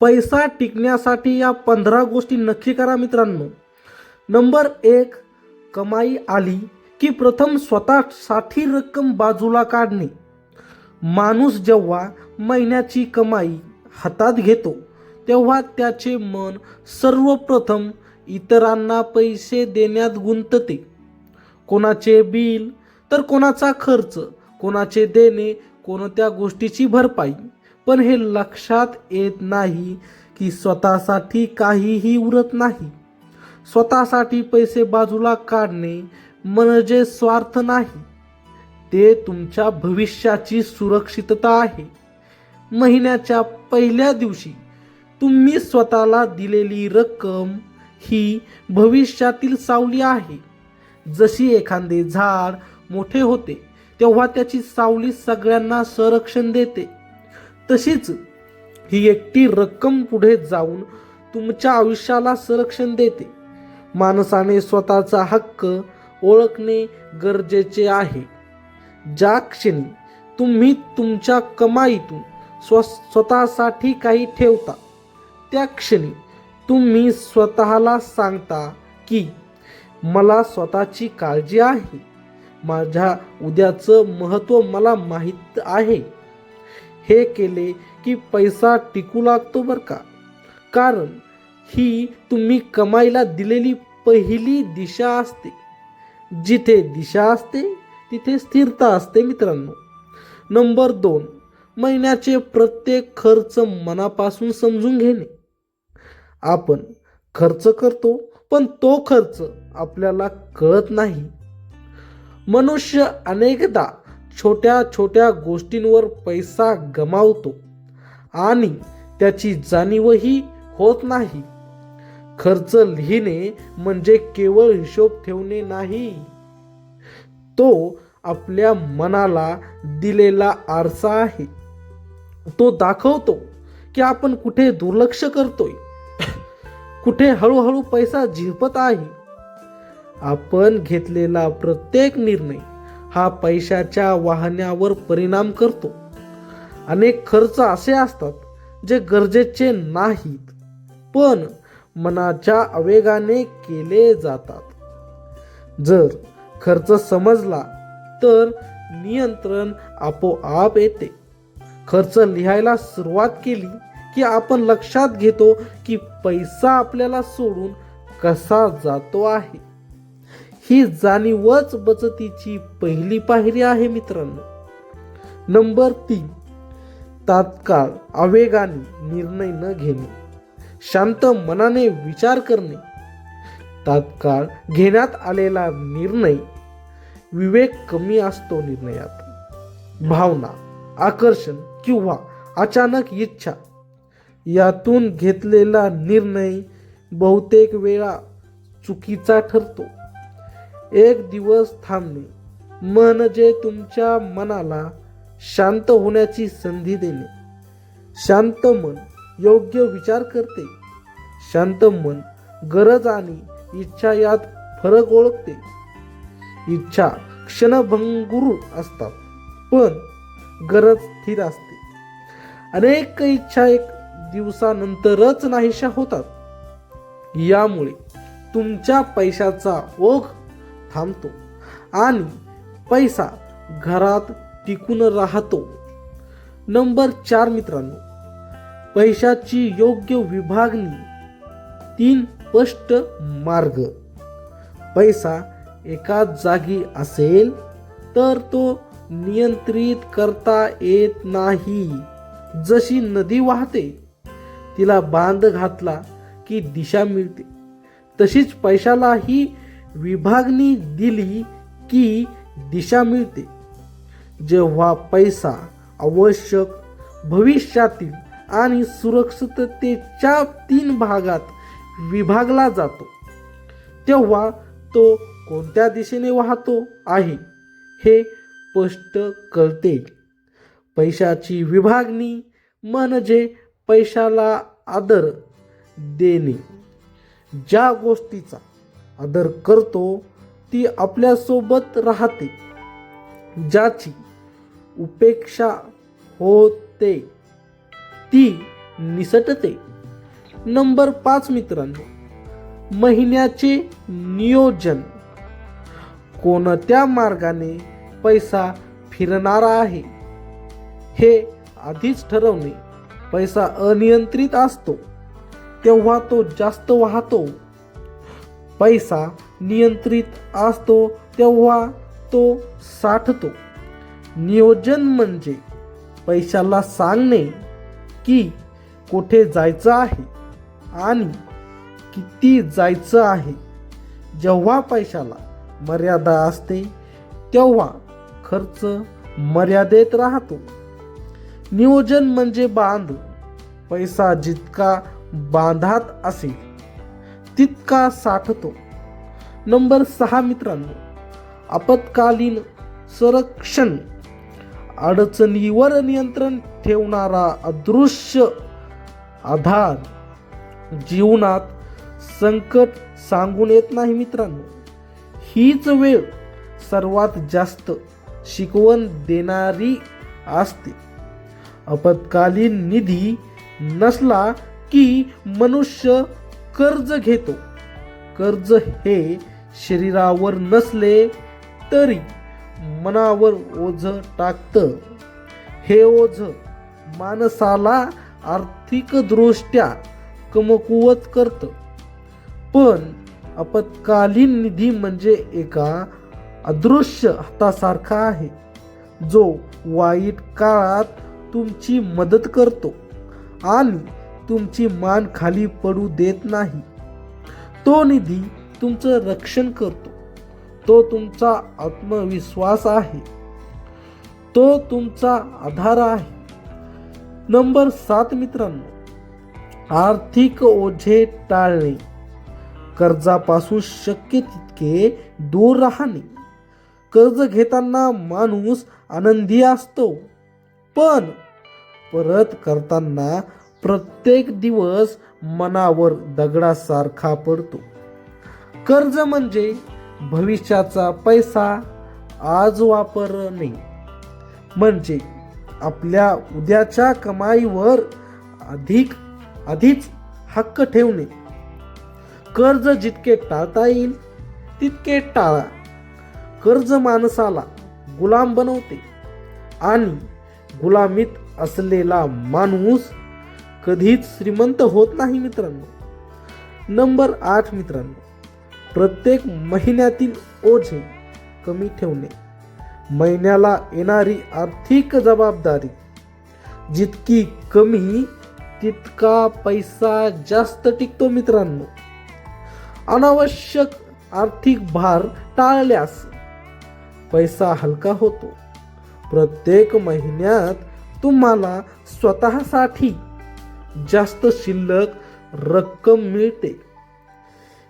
पैसा टिकण्यासाठी या पंधरा गोष्टी नक्की करा मित्रांनो. नंबर एक कमाई आली की प्रथम स्वतःसाठी रक्कम बाजूला काढणे. माणूस जेव्हा महिन्याची कमाई हातात घेतो तेव्हा त्याचे मन सर्वप्रथम इतरांना पैसे देण्यात गुंतते. कोणाचे बिल तर कोणाचा खर्च कोणाचे देणे कोणत्या गोष्टीची भरपाई. पण हे लक्षात येत नाही की स्वतःसाठी काहीही उरत नाही. स्वतःसाठी पैसे बाजूला काढणे म्हणजे स्वार्थ नाही. ते तुमच्या भविष्याची सुरक्षितता आहे. महिन्याच्या पहिल्या दिवशी तुम्ही स्वतःला दिलेली रक्कम ही भविष्यातील सावली आहे. जशी एखादे झाड मोठे होते तेव्हा त्याची सावली सगळ्यांना संरक्षण देते. तशीच ही एकटी रक्कम पुढे जाऊन तुमच्या आयुष्याला संरक्षण देते. माणसाने स्वतःचा हक्क ओळखणे गरजेचे आहे. ज्या क्षणी तुम्ही तुमच्या कमाईतून स्व स्वतःसाठी काही ठेवता त्या क्षणी तुम्ही स्वतःला सांगता की मला स्वतःची काळजी आहे. माझ्या उद्याचं महत्त्व मला माहीत आहे. हे केले की पैसा टिकू लागतो बरं का? कारण ही तुम्ही कमाईला दिलेली पहिली दिशा असते. जिथे दिशा असते तिथे स्थिरता असते मित्रांनो. नंबर दोन महिन्याचे प्रत्येक खर्च मनापासून समजून घेणे. आपण खर्च करतो पण तो खर्च आपल्याला कळत नाही. मनुष्य अनेकदा छोट्या छोट्या गोष्टींवर पैसा गमावतो आणि त्याची जाणीवही होत नाही. खर्च लिहिणे म्हणजे केवळ हिशोब ठेवणे नाही. तो आपल्या मनाला दिलेला आरसा आहे. तो दाखवतो की आपण कुठे दुर्लक्ष करतोय. कुठे हळूहळू पैसा झिरपत आहे. आपण घेतलेला प्रत्येक निर्णय हा पैशाच्या वाहण्यावर परिणाम करतो. अनेक खर्च असे असतात जे गरजेचे नाहीत पण मनाच्या आवेगाने केले जातात. जर खर्च समजला तर नियंत्रण आपोआप येते. खर्च लिहायला सुरुवात केली की आपण लक्षात घेतो की पैसा आपल्याला सोडून कसा जातो आहे. ही जाणीवच बचतीची पहिली पायरी आहे मित्रांनो. नंबर तीन तात्काळ आवेगाने निर्णय न घेणे शांत मनाने विचार करणे तात्काळ घेण्यात आलेला निर्णय विवेक कमी असतो निर्णयात. भावना आकर्षण किंवा अचानक इच्छा यातून घेतलेला निर्णय बहुतेक वेळा चुकीचा ठरतो. एक दिवस थांबणे म्हणजे तुमच्या मनाला शांत होण्याची संधी देणे. शांत मन योग्य विचार करते. शांत मन गरज आणि इच्छा यात फरक ओळखते. इच्छा क्षणभंगुर असतात पण गरज स्थिर असते. अनेक इच्छा एक दिवसानंतरच नाहीशा होतात. यामुळे तुमच्या पैशाचा ओघ थांबतो. आणि पैसा घरात टिकून राहतो. नंबर चार मित्रांनो पैशाची योग्य विभागणी. तीन स्पष्ट मार्ग. पैसा एकाच जागी असेल तर तो नियंत्रित करता येत नाही. जशी नदी वाहते तिला बांध घातला की दिशा मिळते. तशीच पैशालाही विभागणी दिली की दिशा मिळते. जेव्हा पैसा आवश्यक भविष्यातील आणि सुरक्षिततेच्या तीन भागात विभागला जातो तेव्हा तो कोणत्या दिशेने वाहतो आहे हे स्पष्ट कळते. पैशाची विभागणी म्हणजे पैशाला आदर देणे. ज्या गोष्टीचा आदर करतो ती आपल्यासोबत राहते ज्याची उपेक्षा होते ती निसटते. नंबर पाच मित्रांनो महिन्याचे नियोजन. कोणत्या मार्गाने पैसा फिरणारा आहे? हे आधीच ठरवणे. पैसा अनियंत्रित असतो तेव्हा तो जास्त वाहतो. पैसा नियंत्रित असतो तेव्हा तो साठतो. नियोजन म्हणजे पैशाला सांगणे की कुठे जायचं आहे आणि किती जायचं आहे. जेव्हा पैशाला मर्यादा असते तेव्हा खर्च मर्यादेत राहतो. नियोजन म्हणजे बांध. पैसा जितका बांधात असेल तितका साठतो. नंबर सहा मित्रांनो आपत्कालीन संरक्षण अडचणीवर नियंत्रण ठेवणारा अदृश्य आधार जीवनात संकट सांगून येत नाही मित्रांनो. हीच वेळ सर्वात जास्त शिकवण देणारी असते. आपत्कालीन निधी नसला की मनुष्य कर्ज घेतो. कर्ज हे शरीरावर नसले तरी मनावर ओझ टाकतं. हे ओझ माणसाला आर्थिकदृष्ट्या कमकुवत करतं. पण आपत्कालीन निधी म्हणजे एका अदृश्य हातासारखा आहे जो वाईट काळात तुमची मदत करतो आणि तुमची मान खाली पडू देत नाही. तो निधी तुमचं रक्षण करतो. तो तुमचा आत्मविश्वास आहे. तो तुमचा आधार आहे. नंबर सात मित्रांनो आर्थिक ओझे टाळणे. कर्जापासून शक्य तितके दूर राहणे. कर्ज घेताना माणूस आनंदी असतो. पण परत करताना प्रत्येक दिवस मनावर दगडासारखा पडतो. कर्ज म्हणजे भविष्याचा पैसा आज वापरणे म्हणजे आपल्या उद्याच्या कमाईवर अधिक आधीच हक्क ठेवणे. कर्ज जितके टाळता येईल तितके टाळा. कर्ज माणसाला गुलाम बनवते. आणि गुलामीत असलेला माणूस कधीच श्रीमंत होत नाही मित्रांनो. नंबर आठ मित्रांनो प्रत्येक महिन्यातील ओझे कमी ठेवणे. महिन्याला येणारी आर्थिक जबाबदारी जितकी कमी तितका पैसा जास्त टिकतो मित्रांनो. अनावश्यक आर्थिक भार टाळल्यास पैसा हलका होतो. प्रत्येक महिन्यात तुम्हाला स्वतःसाठी जास्त शिल्लक रक्कम मिळते.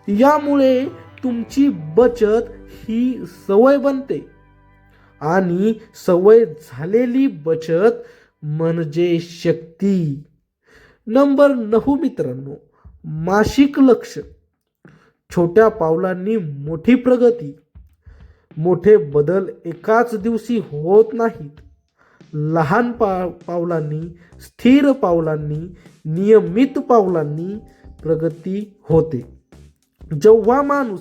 यामुळे तुमची बचत ही सवय बनते. आणि सवय झालेली बचत म्हणजे शक्ती. नंबर नऊ मित्रांनो मासिक लक्ष. छोट्या पावलांनी मोठी प्रगती. मोठे बदल एकाच दिवशी होत नाहीत. लहान पा पावलांनी स्थिर पावलांनी नियमित पावलांनी प्रगती होते. जेव्हा माणूस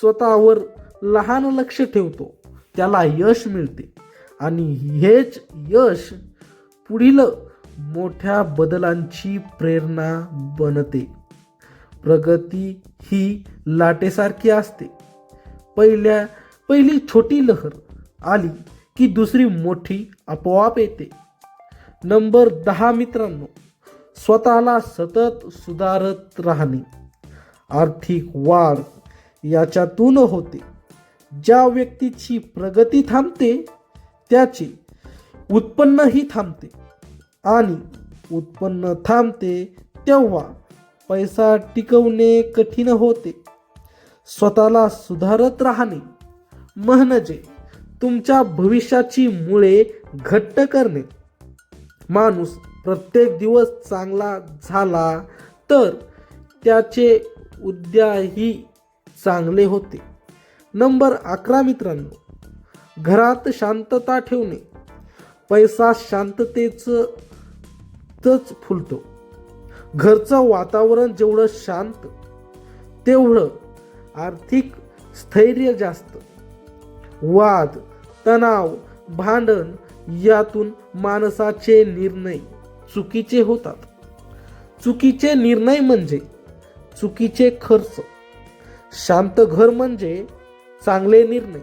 स्वतःवर लहान लक्ष ठेवतो त्याला यश मिळते. आणि हेच यश पुढील मोठ्या बदलांची प्रेरणा बनते. प्रगती ही लाटेसारखी असते. पहिल्या पहिली छोटी लहर आली की दुसरी मोठी आपोआप येते. नंबर दहा मित्रांनो स्वतःला सतत सुधारत राहणे. आर्थिक वाढ याच्यातून होते. ज्या व्यक्तीची प्रगती थांबते त्याचे उत्पन्नही थांबते. आणि उत्पन्न थांबते तेव्हा पैसा टिकवणे कठीण होते. स्वतःला सुधारत राहणे म्हणजे तुमच्या भविष्याची मुळे घट्ट करणे. माणूस प्रत्येक दिवस चांगला झाला तर त्याचे उद्याही चांगले होते. नंबर अकरा मित्रांनो घरात शांतता ठेवणे. पैसा शांततेच तच फुलतो. घरचं वातावरण जेवढं शांत तेवढं आर्थिक स्थैर्य जास्त. वाद तणाव भांडण यातून माणसाचे निर्णय चुकीचे होतात. चुकीचे निर्णय म्हणजे चुकीचे खर्च. शांत घर म्हणजे चांगले निर्णय.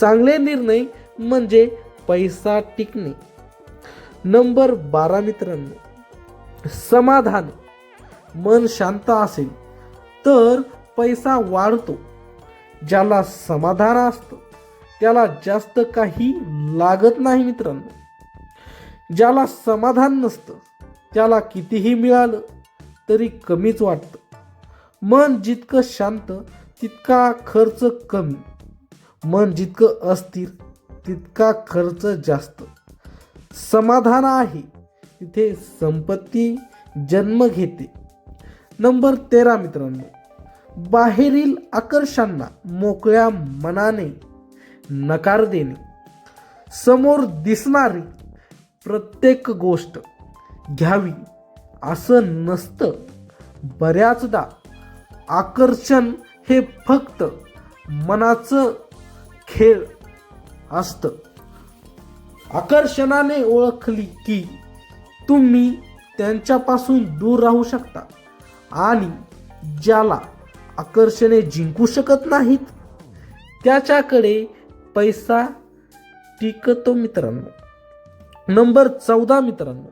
चांगले निर्णय म्हणजे पैसा टिकणे. नंबर बारा मित्रांनो समाधान. मन शांत असेल तर पैसा वाढतो. ज्याला समाधान असतं त्याला जास्त काही लागत नाही मित्रांनो. ज्याला समाधान नसतं त्याला कितीही मिळालं तरी कमीच वाटतं. मन जितकं शांत तितका खर्च कमी. मन जितकं अस्थिर तितका खर्च जास्त. समाधान आहे तिथे संपत्ती जन्म घेते. नंबर तेरा मित्रांनो. बाहेरील आकर्षांना मोकळ्या मनाने नकार देणे. समोर दिसणारी प्रत्येक गोष्ट घ्यावी असं नसतं. बऱ्याचदा आकर्षण हे फक्त मनाचं खेळ असतं. आकर्षणाने ओळखली की तुम्ही त्यांच्यापासून दूर राहू शकता आणि ज्याला आकर्षणे जिंकू शकत नाहीत त्याच्याकडे पैसा टिकतो मित्रांनो. नंबर चौदा मित्रांनो.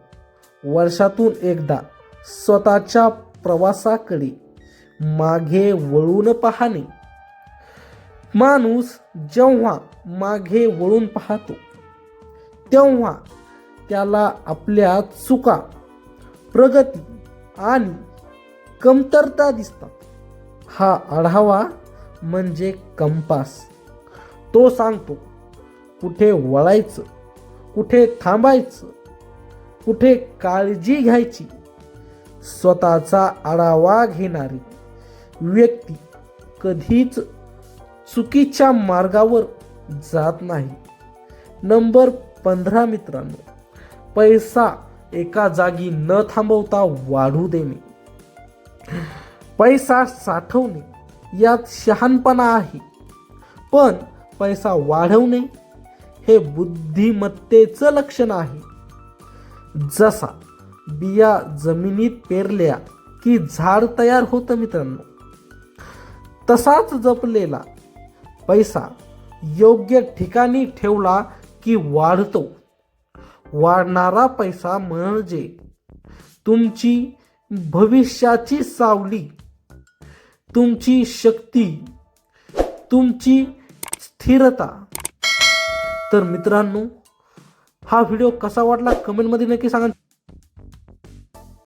वर्षातून एकदा स्वतःच्या प्रवासाकडे मागे वळून पाहणे. माणूस जेव्हा मागे वळून पाहतो तेव्हा त्याला आपल्या चुका प्रगती आणि कमतरता दिसतात. हा आढावा म्हणजे कंपास. तो सांगतो कुठे वळायचं कुठे थांबायचं कुठे काळजी घ्यायची स्वतःचा आढावा घेणारी व्यक्ती कधीच चुकीच्या मार्गावर जात नाही. नंबर पंधरा मित्रांनो पैसा एका जागी न थांबवता वाढू देणे. पैसा साठवणे यात शहाणपणा आहे. पण पैसा वाढवणे हे बुद्धिमत्तेचं लक्षण आहे. जसा बिया जमिनीत पेरल्या की झाड तयार होतं मित्रांनो तसाच जपलेला पैसा योग्य ठिकाणी ठेवला की वाढतो. वाढणारा पैसा म्हणजे तुमची भविष्याची सावली तुमची शक्ती तुमची स्थिरता. तर मित्रांनो हा व्हिडिओ कसा वाटला? कमेंटमध्ये नक्की सांगा.